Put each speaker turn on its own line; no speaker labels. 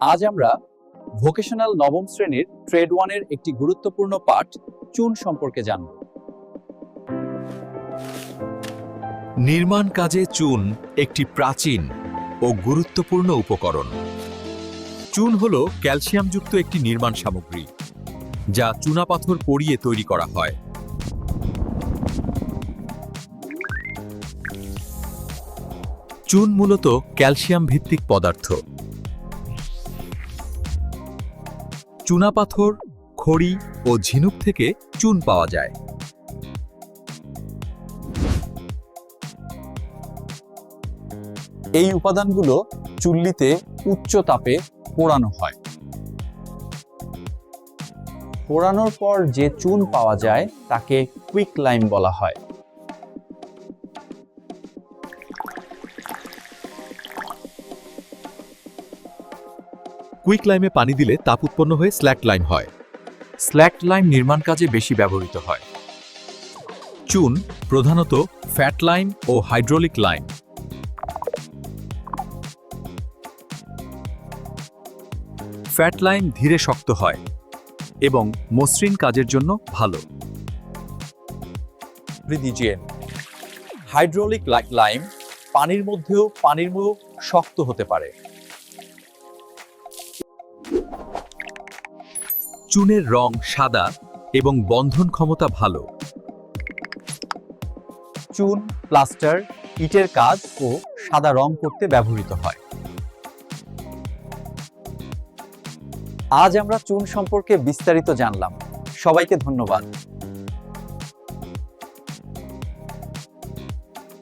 আজ আমরা ভোকেশনাল নবম শ্রেণির ট্রেড ওয়ানের একটি গুরুত্বপূর্ণ পাঠ চুন সম্পর্কে জানব।
নির্মাণ কাজে চুন একটি প্রাচীন ও গুরুত্বপূর্ণ উপকরণ। চুন হল ক্যালসিয়ামযুক্ত একটি নির্মাণ সামগ্রী, যা চুনাপাথর পরিয়ে তৈরি করা হয়। চুন মূলত ক্যালসিয়াম ভিত্তিক পদার্থ। চুনাপাথর খড়ি ও ঝিনুক থেকে চুন পাওয়া যায়।
এই উপাদানগুলো চুল্লিতে উচ্চ তাপে পোড়ানো হয়। পোড়ানোর পর যে চুন পাওয়া যায়, তাকে কুইক লাইম বলা হয়।
কুইক লাইমে পানি দিলে তাপ উৎপন্ন হয়ে স্ল্যাক লাইম হয়। স্ল্যাক লাইম নির্মাণ কাজে বেশি ব্যবহৃত হয়। চুন প্রধানত ফ্যাট লাইম ও হাইড্রোলিক লাইম। ফ্যাট লাইম ধীরে শক্ত হয় এবং মসৃণ কাজের জন্য ভালো।
হাইড্রোলিক লাইম পানির মধ্যেও পানির মতো শক্ত হতে পারে।
চুনের রং সাদা এবং বন্ধন ক্ষমতা ভালো।
চুন, প্লাস্টার, ইটের কাজ ও সাদা রং করতে ব্যবহৃত হয়। আজ আমরা চুন সম্পর্কে বিস্তারিত জানলাম। সবাইকে ধন্যবাদ।